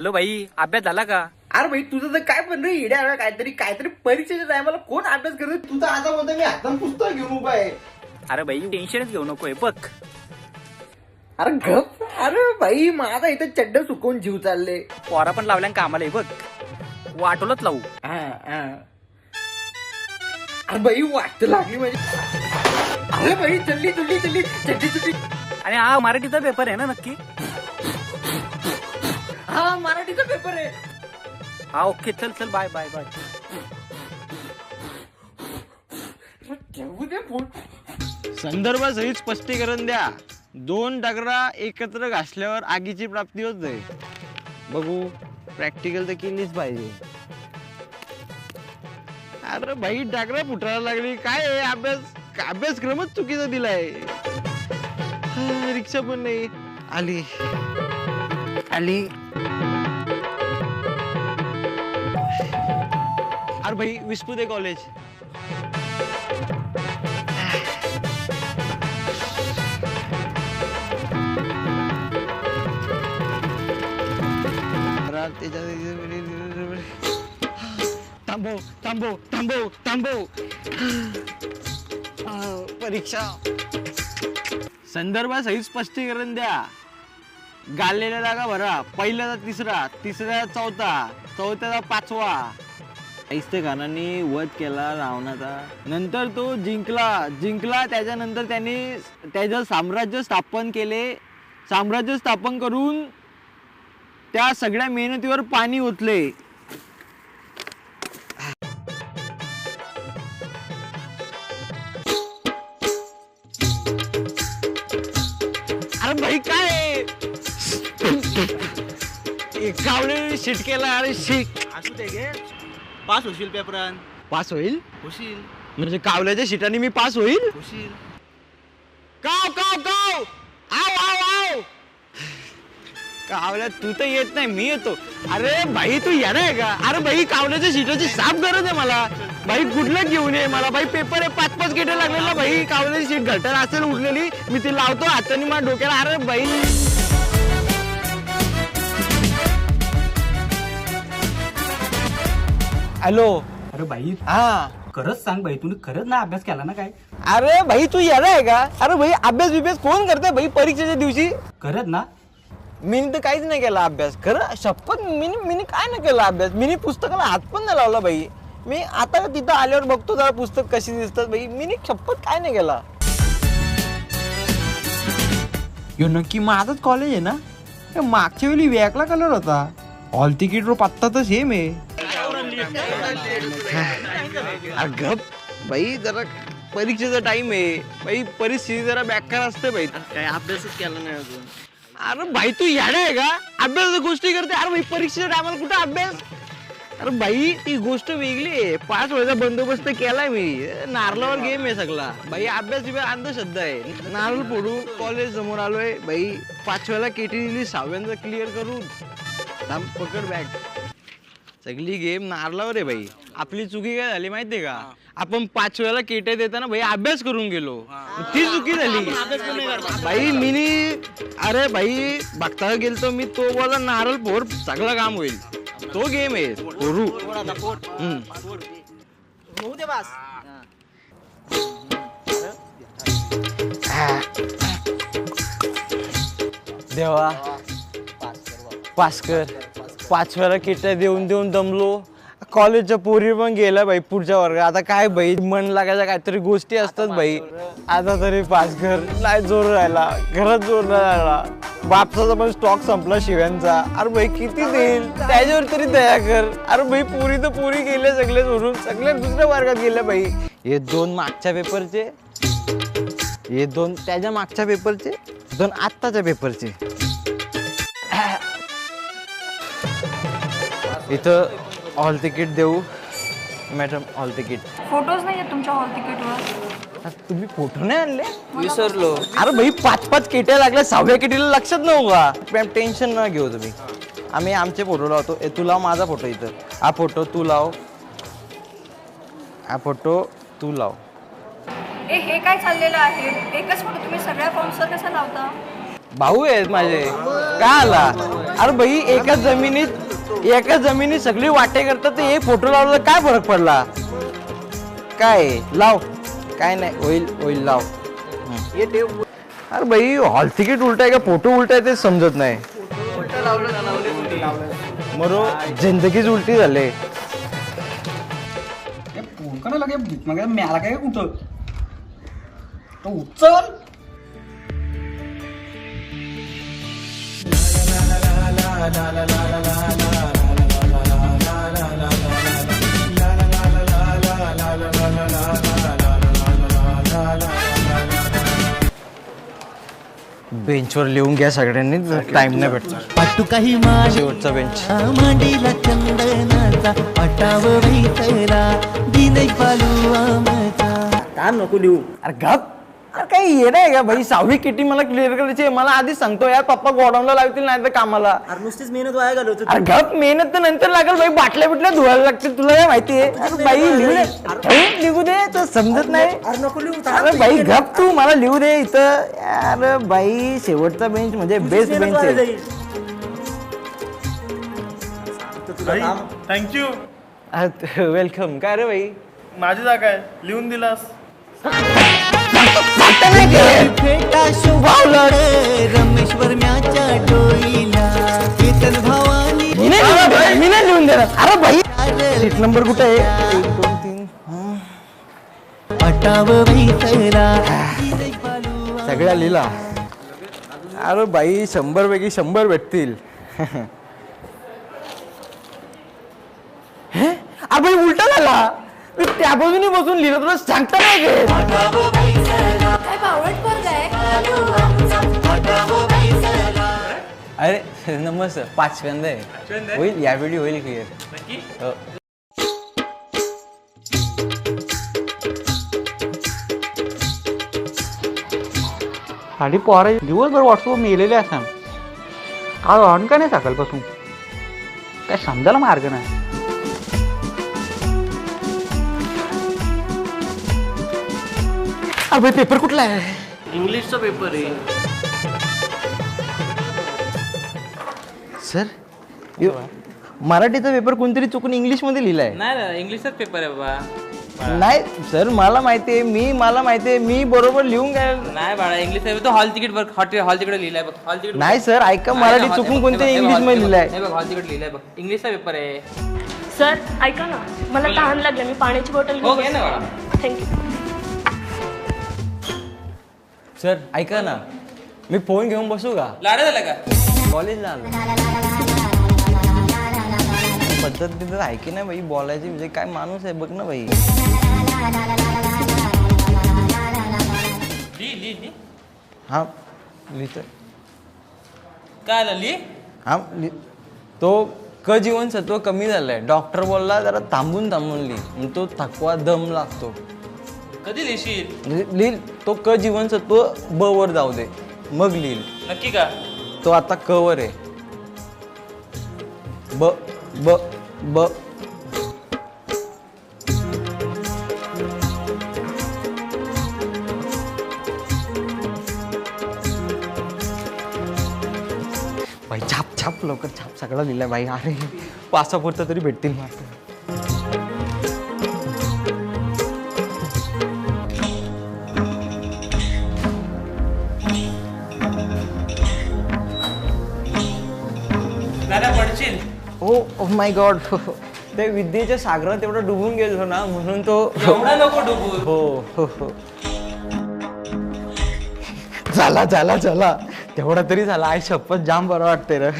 Hello भाई अभ्यास झाला का? अरे भाई तुझं तर काय पण रे इड्या काहीतरी काहीतरी परीक्षेच्या टायमाला कोण अभ्यास करतो तुझा आता बोलतो मी हातात पुस्तक घेऊन उभा आहे. अरे भाई टेन्शनच घेऊ नकोय बघ. अरे गप. अरे भाई माझा इथं चड्ड सुकवून जीव चालले. पोरा पण लावल्या कामाला आहे बघ. वाटोलच लावू. हा, हा. अरे भाई वाट लागली म्हणजे अरे भाई चल्ली चल्ली चल्ली चड्डी चड्डी आणि हा मराठीचा पेपर आहे ना नक्की? हा मराठीचा पेपर आहे. हा ओके चल चल बाय बाय बाय ठेवू दे फोन संदर्भासहित स्पष्टीकरण द्या. दोन डगरा एकत्र घासल्यावर आगीची प्राप्ती होत. जाईल बघू प्रॅक्टिकल तर केलीच पाहिजे. अरे भाई डागरा फुटायला लागली. काय आहे अभ्यास अभ्यासक्रमच चुकीचा दिलाय. हा, रिक्षा पण नाही. आली. आली. अरे भाई विस्पुदे कॉलेज थांबव थांबव थांबव थांबव. परीक्षा. संदर्भासहित स्पष्टीकरण द्या. गाळलेल्या जागा भरा. पहिल्याचा तिसरा तिसऱ्या चौथा चौथ्याचा पाचवा. ऐसते वध केला रावणाचा. नंतर तो जिंकला. जिंकला त्याच्यानंतर त्यांनी त्याचं साम्राज्य स्थापन केले. साम्राज्य स्थापन करून त्या सगळ्या मेहनतीवर पाणी ओतले. कावळे शिट केला अरे शिक. असू दे गे. पास होशील पेपरान. पास होईल? होशील. म्हणजे कावल्याच्या शिटाने मी पास होईल? होशील. काव काव काव. आव आव आव. कावल्या तू तर येत नाही मी येतो. अरे भाई तू येणार आहे का? अरे भाई कावल्याच्या सीटाची साफ गरज आहे मला. भाई कुठलं घेऊन ये मला? भाई पेपर आहे पाच पाच गेटे लागलेला भाई कावल्याची सीट घटर असेल उठलेली. मी ती लावतो हाताने माझ्या डोक्याला. अरे भाई हॅलो. अरे भाई हा. खरंच सांग भाई तुम्ही खरंच ना अभ्यास केला ना काय? अरे भाई तू येणार आहे का? अरे भाई अभ्यास बिभ्यास कोण करतोय भाई परीक्षेच्या दिवशी? खरंच ना? मी तर काहीच नाही केला अभ्यास. खरं शपथ मी मी काय नाही केला अभ्यास? मी पुस्तकाला हात पण नाही लावला भाई मी आता तिथं आल्यावर बघतो जरा पुस्तक कशी दिसतात भाई मी शपथ काय नाही केला. यो नक्की माझाच कॉलेज आहे ना? मागच्या वेळी वेगळा कलर होता. हॉल तिकीट रो पत्ता तर सेम आहे. गप भाई जरा परीक्षेचा टाइम आहे. भाई परिस्थिती जरा बेकार असते भाई काय अभ्यासच केला नाही अजून? अरे भाई तू याडा आहे का? अभ्यास गोष्टी करते. अरे भाई परीक्षेच्या टायमाला कुठं अभ्यास? अरे भाई ती गोष्ट वेगळी आहे. पाच वेळेचा बंदोबस्त केलाय मी. नारळावर गेम आहे सगळा. भाई अभ्यास बिभ्यास अंधश्रद्धा आहे. नारळ फोडू कॉलेज समोर आलोय. भाई पाचव्याला केटी दिली सहाव्यांचा क्लिअर करू थांब पकड बॅग सगळी गेम नारळावर आहे भाई. आपली चुकी काय झाली माहितीये का? आपण पाच वेळेला केटे देताना भाई अभ्यास करून गेलो. ती चुकी झाली. भाई मिनी अरे भाई बघता गेलतो मी तो बोला नारळ फोड सगळं काम होईल. तो गेम आहे. होऊ दे बास. देवा. पास कर. पाच वेळा किट्या देऊन देऊन दमलो. कॉलेजच्या पोरी पण गेल्या भाई पुढच्या वर्गात. आता काय भाई मन लागायच्या काहीतरी गोष्टी असतात भाई आता तरी पास कर नाही जोर राहिला घरात जोर नाही राहिला. बापसाचा पण स्टॉक संपला शिव्यांचा. अरे भाई किती देईल? त्याच्यावर तरी दया कर. अरे भाई पुरी तर पुरी गेले सगळे सोडून. सगळे दुसऱ्या वर्गात गेले भाई हे दोन मागच्या पेपरचे हे दोन त्याच्या मागच्या पेपरचे दोन आत्ताच्या पेपरचे इथं हॉल तिकीट देऊ. मॅडम हॉल तिकीट फोटोज नाही आहेत तुमच्या हॉल तिकीटवर तुम्ही फोटो नाही आणले? विसरलो. अरे भाई पाच पाच केट्या लागल्या. सहाव्या केटीला लक्षात नव्हतं का मॅम टेन्शन न घेऊ तुम्ही. आम्ही आमचे फोटो लावतो. ए तू लाव माझा फोटो इथं. हा फोटो तू लाव. हा फोटो तू लाव. ए हे काय चाललेलं आहे? एकच फोटो तुम्ही सगळ्या फॉर्म्सवर कसा लावता? भाऊ आहेत माझे. का आला? अरे भाई एकाच जमिनीत एकाच जमिनीत सगळी वाटे करतात ते एक फोटो लावला काय फरक पडला? काय? लाव. काय नाही होईल होईल लाव. हे ठेव. अरे भाई हॉल तिकीट उलट आहे का? फोटो उलट आहे ते समजत नाही. मरो जिंदगीच उलटी झाले. फोन करा लगे मग म्याला काय कुठं? तो उचल. बेंचवर लिहून घ्या सगळ्यांनी टाइम नाही भेटत पाटू काही माझ्या शेवटचा बेंच मांडीला चंदनाचा पटाव बैठला दिन पालू आमचा काम नको लिहू? अरे गप. अरे काही ये नाही का भाई सहावी किटी मला क्लिअर करायची आहे. मला आधी सांगतो यार पप्पा गोडाऊनला लावतील नाही तर कामाला. अरे नुसतीच मेहनत वाया घालवतो अरे गप मेहनत तर नंतर लागेल भाई बाटल्या बिटल्या धुवायला लागतील तुला काय माहिती आहे? बाई लिहू दे. ठेवून लिहू दे तर समजत नाही. अरे नको लिहू अरे बाई गप तू मला लिहू दे इथं. अरे बाई शेवटचा बेंच म्हणजे बेस्ट बेंच आहे. थँक्यू वेलकम काय रे भाई माझी जागा आहे. लिहून दिलास. फेटा रमेश्वर म्याच्या डोईला केतन भावानी मी नाही लिहून देणार, मी नाही लिहून देणार अरे भाई सीट नंबर कुठे आहे एक दोन तीन हा. पटाव सगळ्या लिहिला अरे बाई शंभर पैकी शंभर भेटतील अरे बाई उलटा झाला मी त्या बाजूने बसून लिहिलं तुला सांगता नाही येत. काय बावळट पोरग आहे? अरे नमस्कार पाचव्यांदा आहे. होईल यावेळी होईल क्लिअर खाली पोरा दिवसभर व्हॉट्सअप मेलेले असा काल ऑन का नाही सकाळपासून काय समजायला मार्ग नाही. अरे पेपर कुठला आहे? इंग्लिशचा पेपर आहे. सर यो- मराठीचा पेपर कोणतरी चुकून इंग्लिशमध्ये लिहिलाय. नाही ना इंग्लिशचाच पेपर आहे बाबा. नाही सर मला माहिती आहे मी मला माहिती आहे मी बरोबर लिहून काय नाही बाळा इंग्लिश आहे तो हॉल तिकीट बघ हॉटेल हॉल तिकीट लिहिलाय बघ हॉल तिकीट नाही सर ऐका मराठी चुकून कोणत्या इंग्लिशमध्ये लिहिलाय. हे बघ हॉल तिकीट लिहिलंय बघ. इंग्लिशचा पेपर आहे. सर ऐका ना मला तहान लागली मी पाण्याची बॉटल हो घे ना बाळा. थँक्यू सर ऐका ना. मी फोन घेऊन बसू का लाडा झाला का? कॉलेजला आलो. पद्धत तिथं आहे की नाही बाई? बोलायची म्हणजे काय माणूस आहे? बघ ना बाई. ली ली ली. हा लिहितोय काय आलं ली? हा लि- तो क जीवनसत्व कमी झालंय. डॉक्टर बोलला जरा थांबून थांबून लिही मग तो थकवा दम लागतो. कधी लिहिशील? लि- लिह तो क जीवनसत्व ब वर जाऊ दे. मग लिहिल. नक्की का? तो आता क वर आहे. ब ब ब. भाई छाप छाप लवकर छाप सगळं लिहिलंय भाई अरे पासापुरतं तरी भेटतील मला. ओ ओ माय गॉड ते विद्येच्या सागरात एवढं डुबून गेलो ना म्हणून तो एवढा नको डुबू. हो हो हो. झाला झाला झाला. तेवढा तरी झाला. आई शपथ जाम बरं वाटते रे.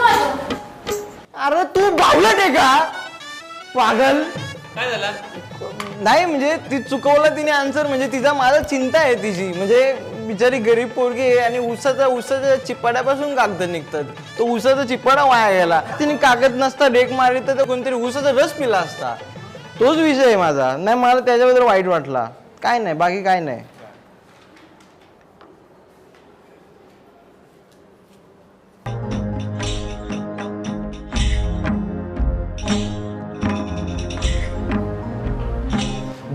माझं. अरे तू बावलट आहे का? पागल. काय झाला? नाही म्हणजे ती चुकवलं तिने आन्सर म्हणजे तिचा माझा चिंता आहे तिची. म्हणजे बिचारी गरीब पोरगी आहे आणि उसाचा उसाच्या चिपाड्यापासून कागद निघतात. तो उसाचा चिपाडा वाया गेला. तिने कागद नसता डेक मारली तर कोणतरी उसाचा रस पिला असता. तोच विषय आहे माझा. नाही मला त्याच्याबद्दल वाईट वाटला. काय नाही बाकी काय नाही.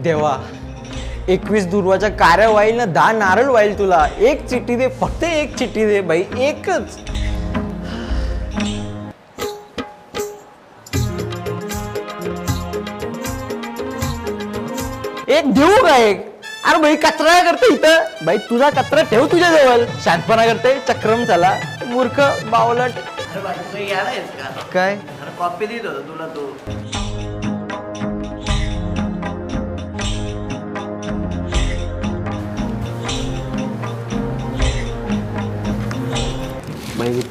देवा एकवीस दुर्वाच्या कार्या वाईल ना दहा नारळ वाईल तुला. एक चिठ्ठी दे फक्त एक चिठ्ठी दे बाई एकच. एक देऊ का एक? अरे भाई कचरा करते इथं. बाई तुझा कचरा ठेव तुझ्या जवळ. शांतपणा करते चक्रम चला मूर्ख बावलट. बाई, काय? कॉपी देत होता तुला तो.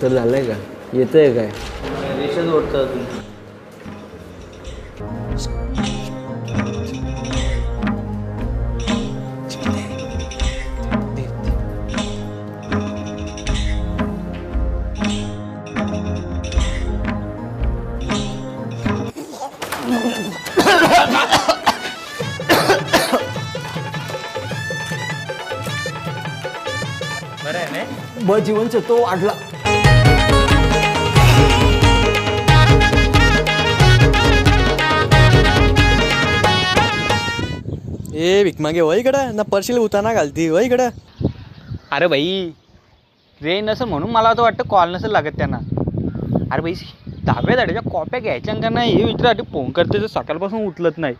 तर झालं आहे का? येतं आहे काय? रेशन ओढतं अजून. ब जीवनच तो वाढला ए भिकमागे वय इकडं ना पर्शील उताना घालती वय इकडं अरे भाई रेंज नसेल म्हणून मला असं वाटतं कॉल नसेल लागत त्यांना. अरे भाई दहाव्या धाड्याच्या कॉप्या घ्यायच्या का नाही हे विचारासाठी फोन करते तर सकाळपासून उचलत नाही.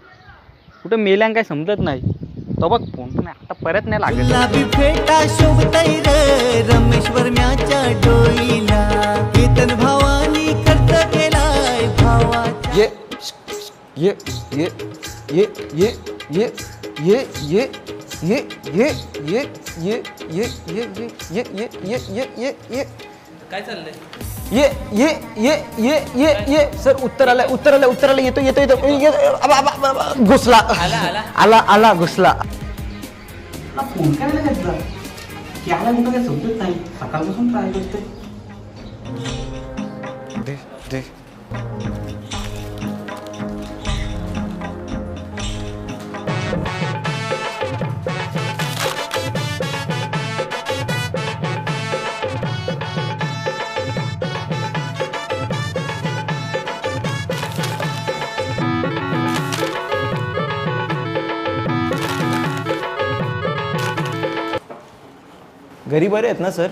कुठं मेल्यान काय समजत नाही. तो बघ फोन पण आता परत नाही लागत. फेटा शोभतय र रमेश्वर म्याच्या डोईला केतन भावानी खर्च केलाय भावाच्या ये ये ये ये ये ये. ये ये ये ये ये ये ये ये ये ये ये ये ये ये काय चाललंय ये ये ये ये ये ये सर उत्तर आलं उत्तर आलं उत्तर आलं येतो येतो येतो ये- अबा, अबा, अबा, अबा, घुसला आला आला घुसला फोन करायला घेतला की आला काय समजत नाही सकाळपासून ट्राय करते दे दे घरी बरे आहेत ना सर?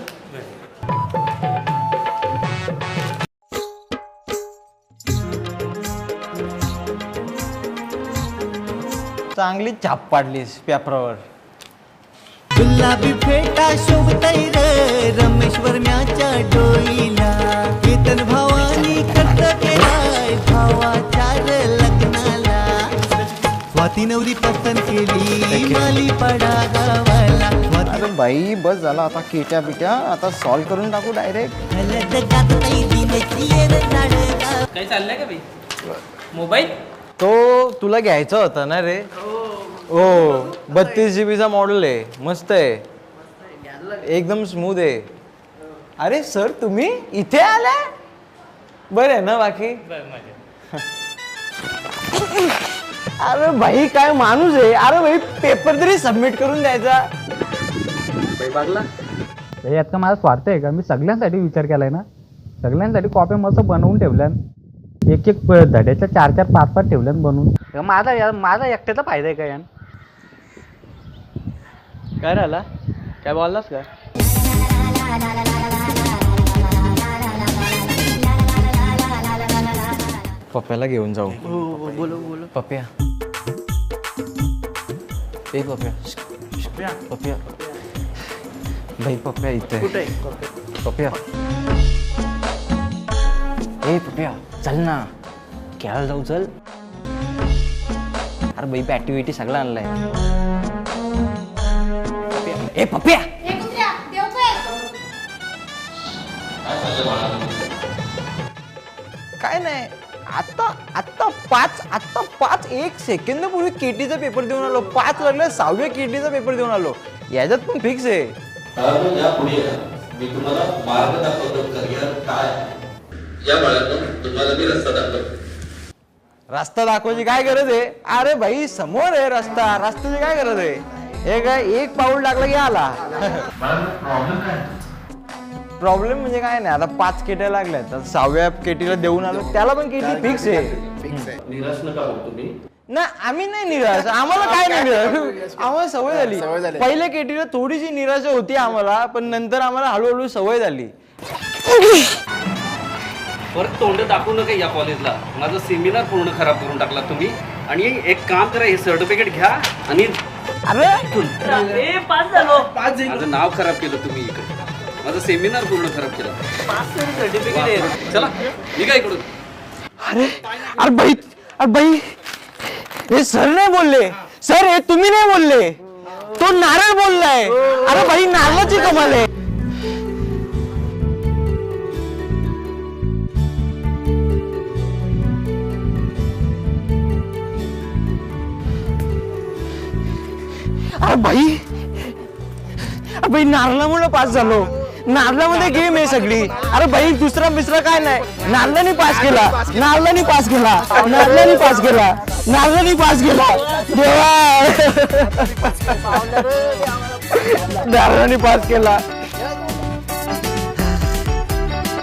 चांगली छाप पाडलीस पेपरावर. गुलाबी फेटा शोभतय र रमेश्वर म्याच्या डोईला नवरी पसंत केली माली पडा गावाला. अरे बाई बस झाला आता केट्या बिट्या. आता सॉल्व करून टाकू डायरेक्ट काय चाललंय का भाई मोबाईल? तो तुला घ्यायचा होता ना रे. हो बत्तीस जी बीचा मॉडेल आहे. मस्त आहे. एकदम स्मूथ आहे. अरे सर तुम्ही इथे आला बरं आहे ना बाकी? अरे भाई काय माणूस आहे? अरे भाई पेपर तरी सबमिट करून द्यायचा. हे यात का माझा स्वार्थ आहे का? मी सगळ्यांसाठी विचार केलाय ना. सगळ्यांसाठी कॉप्या मस्त बनवून ठेवल्यान. एक एक धड्याच्या चार चार पाच पाच ठेवल्यान बनवून. माझा या माझा एकट्याचा फायदा आहे का यान काय राहिला? काय बोललास का? पप्प्याला घेऊन जाऊ. बोलो बोलो पप्प्या ए पप्या पप्या पप्या बाई पप्या इथे कुठे पप्या ए पप्या चल ना खेळायला जाऊ चल अरे बाई ऍक्टिव्हिटी सगळं आणलाय ए पप्या काय नाही आता आता पाच आता पाच एक सेकंद पूर्वी केटीचा पेपर देऊन आलो. पाच लागले सहाव्या केटीचा पेपर देऊन आलो. याच्यात पण फिक्स आहे. या पुढे मी तुम्हाला मार्ग दाखवतो. करिअर काय या बाळांनो तुम्हाला मी रस्ता दाखवतो. रस्ता दाखवायची काय गरज आहे? अरे भाई समोर आहे रस्ता. रस्त्याची काय गरज आहे? हे काय एक पाऊल टाकलं की आला. प्रॉब्लेम म्हणजे काय नाही आता पाच केट्या लागल्या तर सहाव्या केटीला देऊन आलो त्याला पण केटी फिक्स आहे. निराश नका होऊ तुम्ही. ना आम्ही नाही निराश. आम्हाला काय नाही निराश. आम्हाला सवय झाली. पहिल्या केटीला थोडीशी निराशा होती आम्हाला पण नंतर आम्हाला हळूहळू सवय झाली. परत तोंड दाखवू नका या कॉलेजला माझा सेमिनार पूर्ण खराब करून टाकला तुम्ही. आणि एक काम करा हे सर्टिफिकेट घ्या आणि अरे पास झालो. माझं नाव खराब केलं तुम्ही इकडे. माझा सेमिनार पूर्ण खराब केला. चला निघा इकडून. अरे अरे बाई अरे बाई हे सर नाही बोलले. सर हे तुम्ही नाही बोलले. तो नारळ बोललाय. अरे बाई नारळाची कमाल आहे. अरे बाई अरे बाई नारळामुळे पास झालो. नारळामध्ये गेम आहे सगळी. अरे बाई दुसरा मिसरा काय नाही? नारळाने पास केला. नारळाने पास केला. नारळाने पास केला. नारळाने पास केला. देवा. नारळाने पास केला.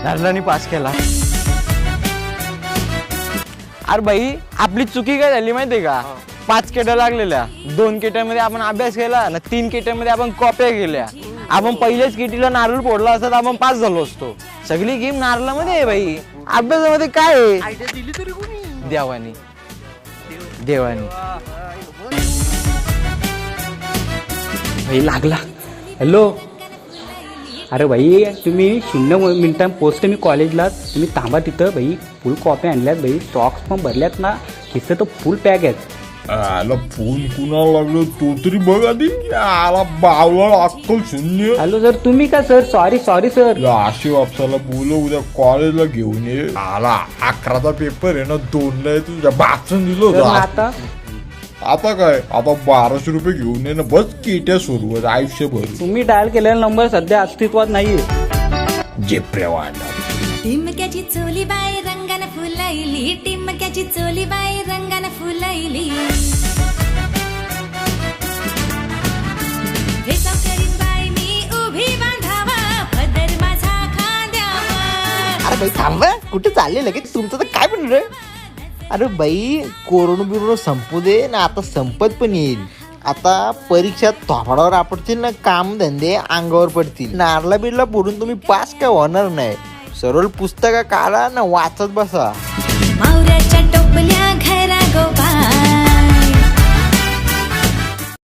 नारळाने पास केला. अरे बाई आपली चुकी काय झाली माहितीये का? पाच केट्या लागलेल्या. दोन केट्यामध्ये आपण अभ्यास केला ना तीन केट्यामध्ये आपण कॉप्या केल्या. आपण पहिल्याच केटीला नारळ फोडला असता तर आपण पास झालो असतो. सगळी गेम नारळामध्ये आहे भाई अभ्यासामध्ये काय आहे? देवानी. देवानी. भाई लागला. हॅलो अरे भाई तुम्ही शून्य मिनिटां पोचते मी कॉलेजला तुम्ही थांबा तिथं भाई. फुल कॉप्या आणल्यात भाई. सॉक्स पण भरल्यात ना. खिस्से तर फुल पॅक आहेत. आला फोन कुणाला लागलो तो तरी बघ आधी आला बावळ अक्कल शून्य हॅलो सर तुम्ही का सर सॉरी सॉरी सर अशी वापसाला बोलव उद्या कॉलेजला घेऊन ये आला अकराचा पेपर आहे ना दोनला आहे तुझ्या भाषण दिलं होतं आता आता काय आता बाराशे रुपये घेऊन ये ना बस केट्या सुरू आहेत आयुष्यभर तुम्ही डायल केलेला नंबर सध्या अस्तित्वात नाहीये जे प्रेवाडा टिमक्याची चोली बाई रंगान फुलैली टिमक्याची चोली बाई रंगान कुठे चालले लगेच? तुमचं तर काय पण रे अरे बाई कोरोना बिरोना संपू दे ना आता संपत पण येईल. आता परीक्षा थोपडावर आपडतील ना काम धंदे अंगावर पडतील. नारला बिरला बोलून तुम्ही पास काय होणार नाही? सरळ पुस्तका काढा ना वाचत बसा.